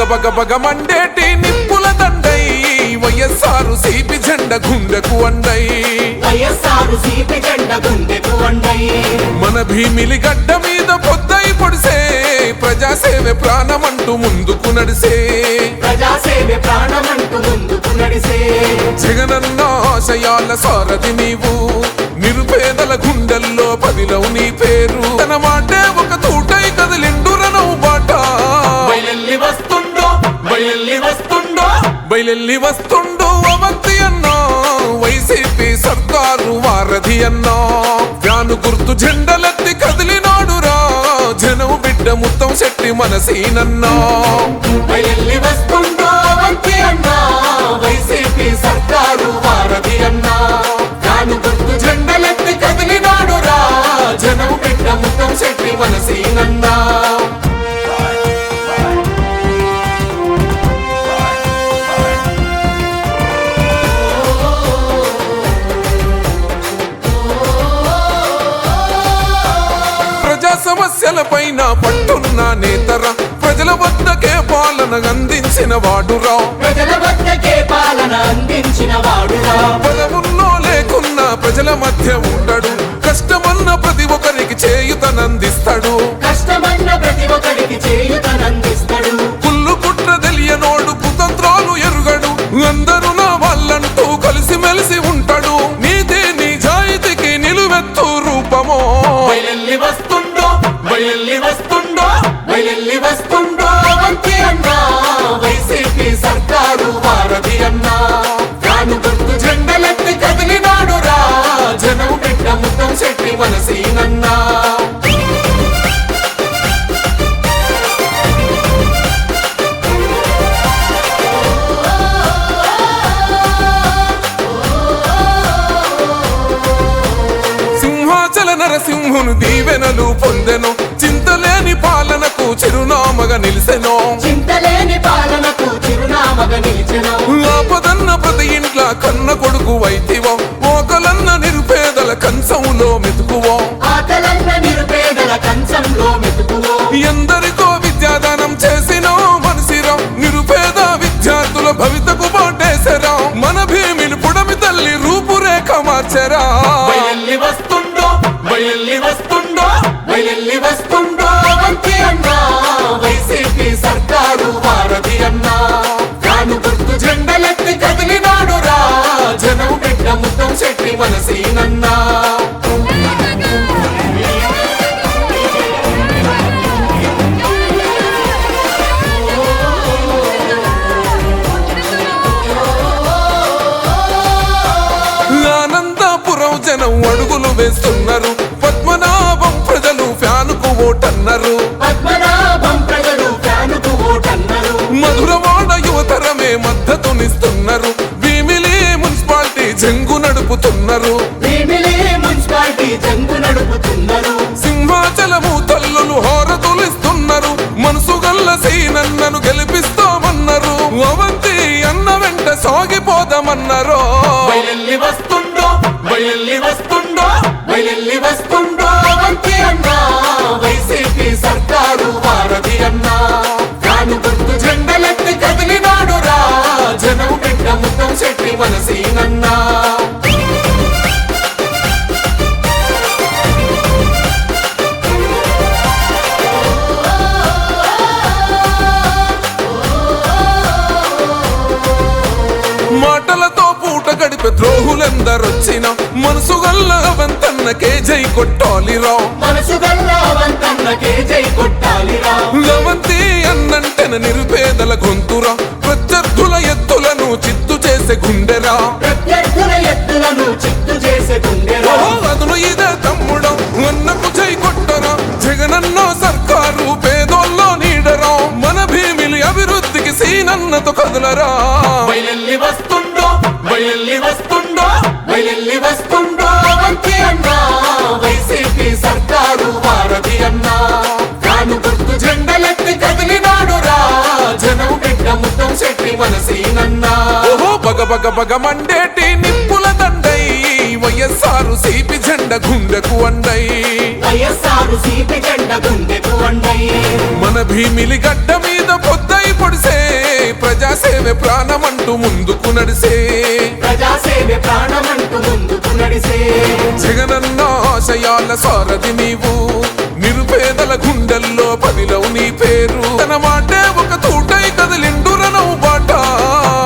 బగ బగ మండేటి నిప్పుల దండై వైఎస్ఆర్ సిపి జెండ గుండెకు అండై వైఎస్ఆరు సీపి జెండ గుండెకు వండై. మన భీమిలి గడ్డ మీద పొద్దై పొడిసే ప్రజాసేవ ప్రాణమంటూ ముందుకు నడిసే. ప్రజాసేవ ప్రాణమంటూ ముందుకు నడిసే. జగనన్న ఆశయాల సారథి నీవు నిరుపేదల గుండెల్లో పదిలవు నీ పేరు. తన మాటే ఒక బయలెల్లి వస్తుండు అవంతి అన్నా. వైసీపీ సర్కారు వారధి అన్నా. ఫ్యాను గుర్తు జెండలెత్తి కదిలినాడురా. జనం బిడ్డ ముత్తం శెట్టి మనసీనన్నా. బయలెల్లి వస్తుండో వంతి అన్నా. వైసీపీ సర్కారు వారధి అన్నా. కాను గుర్తు జెండలెత్తి కదిలినాడురా. జనం బిడ్డ ముత్తం శెట్టి మనసీ పైన పట్టున్న నేతరా ప్రజల వద్దకే పాలన అందించిన వాడురా. వైలెల్లి బయలెల్లి వస్తుండో బయలెల్లి వస్తుండో వంతి అన్నా వైసీపీ సర్కారు వారధి అన్నా. కాను గుర్తు జెండలెత్తి కదిలినాడురా జనం బిడ్డ ముఖం శెట్టి మనసీనన్నా సింహాచల నరసింహును దీవెనలు పొందెను. చిరునామగా నిలిసెను. చింతలేని పాలనకు చిరునామగ నిలిచెను. ఆపదన్న ప్రతి ఇంట్ల కన్న కొడుకు వైతివో ఓకలన్న నిరుపేదల కంచములో మెతుకువో. ఆకలన్న నిరుపేదల కంచంలో మెతుకువో. ఎందరికో విద్యాదానం చేసినో మనసిరా నిరుపేద విద్యార్థుల భవితకు బాటేసరా మన భీమిని పుడమి తల్లి రూపురేఖ మార్చరా. కదిలినాడు రా జనం బిడ్డ ముద్దం శెట్టి మనసీనన్నా ఆనందాపురం జనం అడుగులు వేస్తున్నారు. జంగు నడుపుతున్నారు సింహాచలము తల్లులు హారతులిస్తున్నారు మనసు గల్ల సీనన్నను గెలిపిస్తామన్నారు. అవంతి అన్న వెంట సాగిపోదామన్నారు. వస్తుండో వస్తుండో వస్తుండో. ద్రోహులెందరొచ్చిన మనసు గల్ల అవంతన్నకే జై కొట్టాలిరా మనసు గల్లావంతన్నకే జై కొట్టాలిరా లవంతి అన్నంటెన నిరుపేదల గొంతురా. ప్రత్యర్థుల ఎత్తులను చిత్తు చేసే గుండెరా. ప్రత్యర్థుల ఎత్తులను చిత్తు చేసే గుండెరా. అదును ఇదే తమ్ముడు అన్నకు జై కొట్టరా. జగనన్న సర్కారు పేదోల్లో నీడరా. మన భీమిలి అభివృద్ధికి సీనన్నతో కదలరా. వస్తుండో బయలెల్లి వస్తుండో బయలెల్లి వస్తుండో వంతి అన్నా. వైసీపీ సర్కారు వారధి అన్నా. కాను గుర్తు జెండలెత్తి కదిలినాడురా. జనం బిడ్డ ముద్దం శెట్టి మనసీనన్నా. ఓహో బగ బగ బగ మండేటి నిప్పుల దండై. వైఎస్ఆర్ సిపి జెండ గుండెకు అండై. వైఎస్ఆరు సీపి జెండ గుండెకు మన మన భీమిలి గడ్డ మీద పొద్దై పొడిసే. ప్రజాసేవ ప్రాణమంటూ ముందుకు నడిసే. ఆశయాల సారథి నీవు. నిరుపేదల గుండెల్లో పదిలవు నీ పేరు. తన మాటే ఒక తూటై కదిలిండురనవు బాట.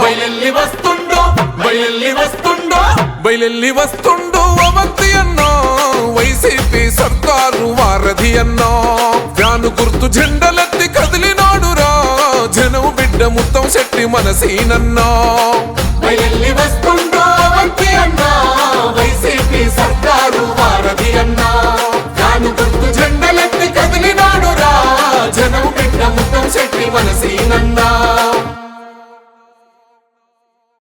బయలెల్లి వస్తుండో బయలెల్లి వస్తుండో. బయలెల్లి వస్తుండు అవంతి అన్నా. వైసీపీ సర్కారు వారధి అన్నా. వ్యాను గుర్తు జెండలెత్తి కదిలినాడురా. జనం బిడ్డ ముత్తం శెట్టి మనసీనన్నా. బయలెల్లి వస్తుండో వంతి అన్నా. వైసీపీ సర్కారు